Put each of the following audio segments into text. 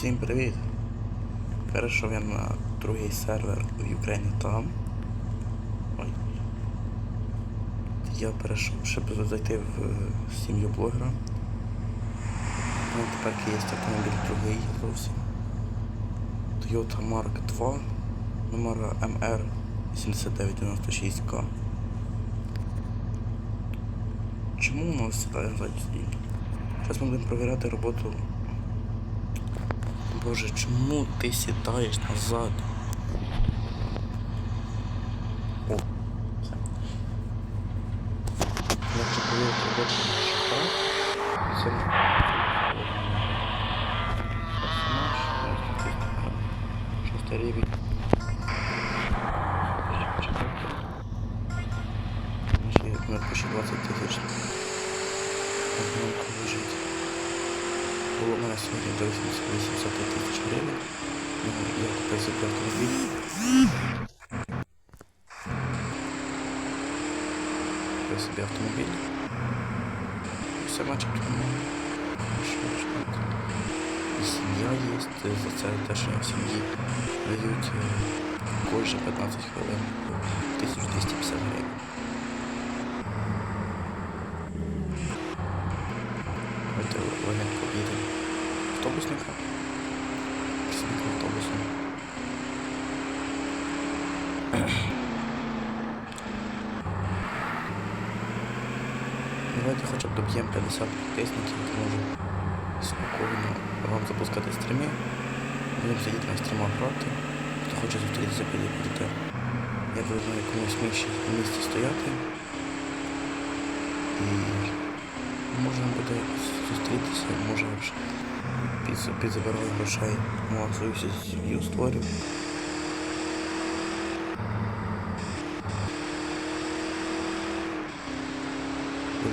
Всім привіт! Перейшов я на другий сервер у Україні там. Ой. Я перейшов, щоб зайти в е, сім'ю блогера. Ну, тепер є автомобіль другий зовсім. Toyota Mark 2 номера MR 7996К. Чому у нас сідає ззаді? Зараз ми будемо перевіряти роботу Боже, чому ти сідаєш назад? О. Я хочу перевірити роботу. Це. Я купив собі автомобіль. Купив собі автомобіль. І все начебто нормально. Що ж так. І сім'я є. За це те, що я в сім'ї дають е, кожні 15 хвилин 1250 гривень. Давайте легенько Давайте хоча б доб'ємо 50 підписників, то може спокійно вам запускати стріми. Будемо сидіти на стрімах грати. Хто хоче зустрітися, піде будете. Я буду на місці, місці стояти. І можна буде зустрітися, може під, підзабирали грошей, ну а свою сім'ю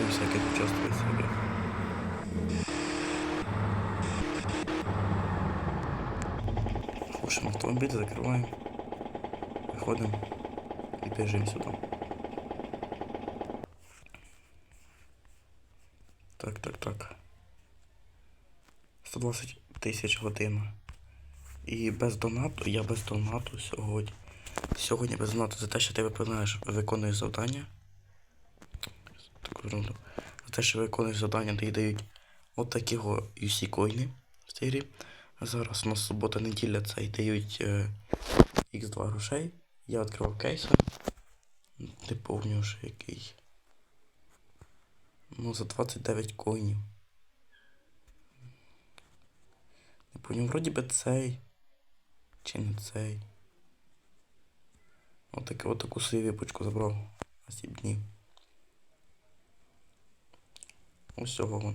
всяких участвувати собі. Слушаем автомобиль, закрываем, выходим и бежим сюда. Так, так, так. 120 тисяч годин. І без донату, я без донату сьогодні. Сьогодні без донату за те, що ти виконуєш, виконуєш завдання. Таку ерунду. За те, що виконуєш завдання, тобі дають от такого UC коїни в цій грі. Зараз у нас субота неділя це і дають е, X2 грошей. Я відкривав кейси. Не помню, що який. Ну, за 29 коїнів. Не помню, вроді би цей. Чи не цей. Отаку свою випочку забрав на 7 днів. Ось вона.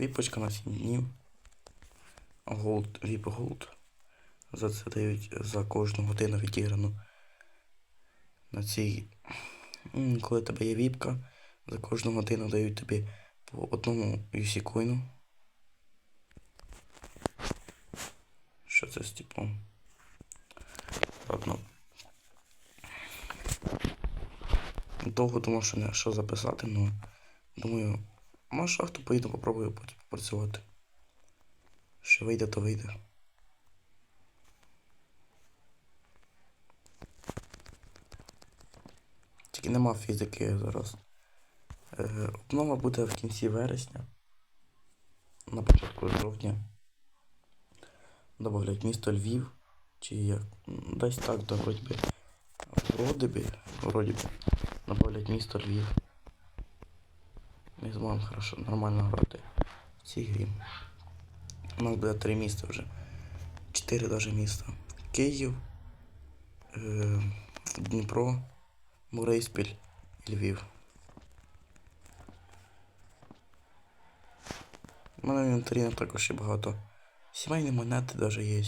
Віпочка на 7 днів. Голд, віп голд. За це дають за кожну годину відіграну. На цій. Коли тебе є віпка, за кожну годину дають тобі по одному UC коїну. Що це з типом? Ладно. Довго думав, що не що записати, ну думаю, на шахту поїду, попробую потім попрацювати. Що вийде, то вийде. Тільки нема фізики зараз. Е, обнова буде в кінці вересня. На початку жовтня. Добавлять місто Львів. Чи як. Десь так, да, вроді би. Вроді би, вроді би. Добавлять місто Львів. Ми зможемо хорошо, нормально грати в цій грі. У нас буде три міста вже. Чотири даже міста. Київ, е, Дніпро, Бориспіль і Львів. У мене в інвентарі також ще багато. Сімейні монети даже є.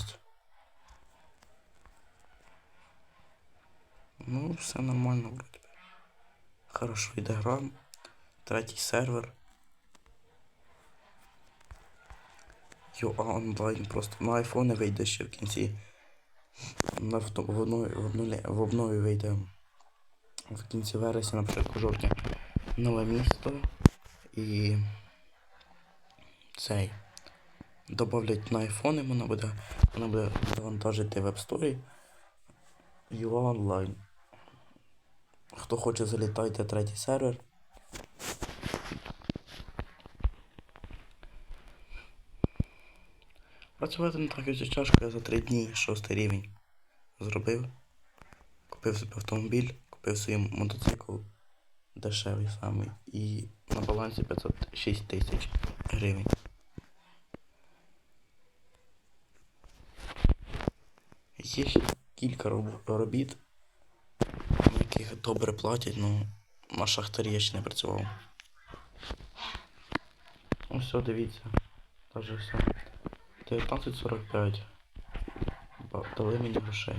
Ну, все нормально вроде. Хорошо, йде гра. Третій сервер. А онлайн просто на айфони вийде ще в кінці. На в, в, в, в обнові вийде в кінці вересня, на початку жовтня. Нове місто і цей. добавлять на айфони, вона буде, вона буде завантажити в App Store UA Online. Хто хоче, залітайте третій сервер. Працювати не так і тяжко, я за три дні шостий рівень зробив. Купив собі автомобіль, купив собі мотоцикл дешевий самий і на балансі 506 тисяч гривень. Є ще кілька робіт, на яких добре платять, ну на шахтарі я ще не працював. Ну все, дивіться. Даже все. 19.45. Дали мені грошей.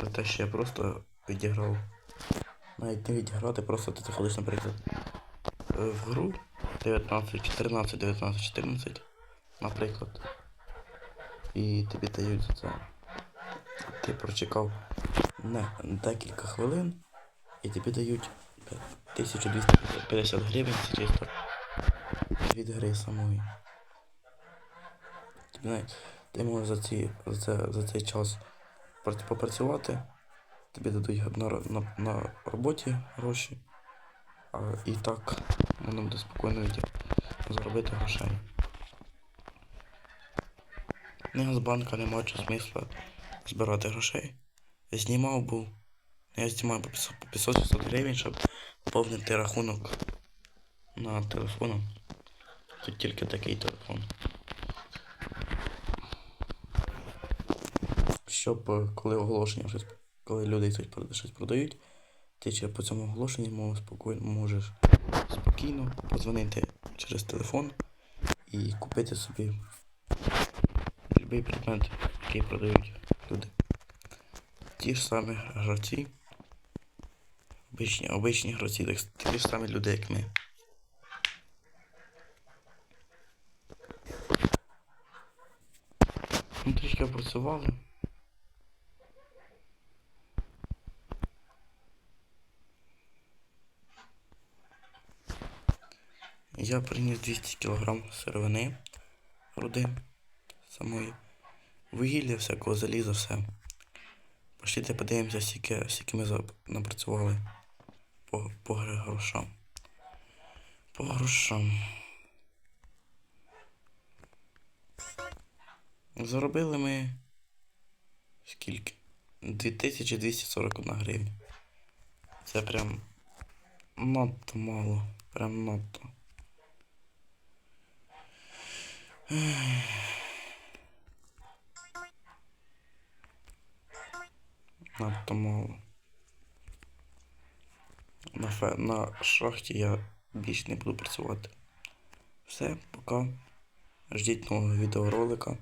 За те, що я просто відіграв. Навіть не відіграти, просто ти заходиш, наприклад, в гру 19, 14, 19, 14, наприклад. І тобі дають за це. Ти прочекав не декілька хвилин і тобі дають 1250 гривень це чисто від гри самої. Ти можеш за, ці, за, це, за цей час попрацювати, тобі дадуть на, на, на роботі гроші, а і так можна буде спокійно заробити грошей. Не з банка немає чого смисла збирати грошей. Я знімав був. Я знімаю по 500 по 500 гривень, щоб поповнити рахунок на телефону. Тут тільки такий телефон. Щоб е, коли оголошення щось, коли люди щось, прода- щось продають, ти ще по цьому оголошенню можеш спокійно, подзвонити через телефон і купити собі будь-який предмет, який продають люди. Ті ж самі гравці. Обичні, обичні гравці, так, такі ж самі люди, як ми. Ну, трішки працювали. Я приніс 200 кг сировини руди самої. Вугілля, всякого заліза, все. Пошліте подивимося, скільки ми напрацювали по, по грошам. По грошам. Заробили ми скільки? 2241 гривня. Це прям надто мало. Прям надто. Надто мало. На, фе... на шахті я більше не буду працювати. Все, пока. Ждіть нового відеоролика.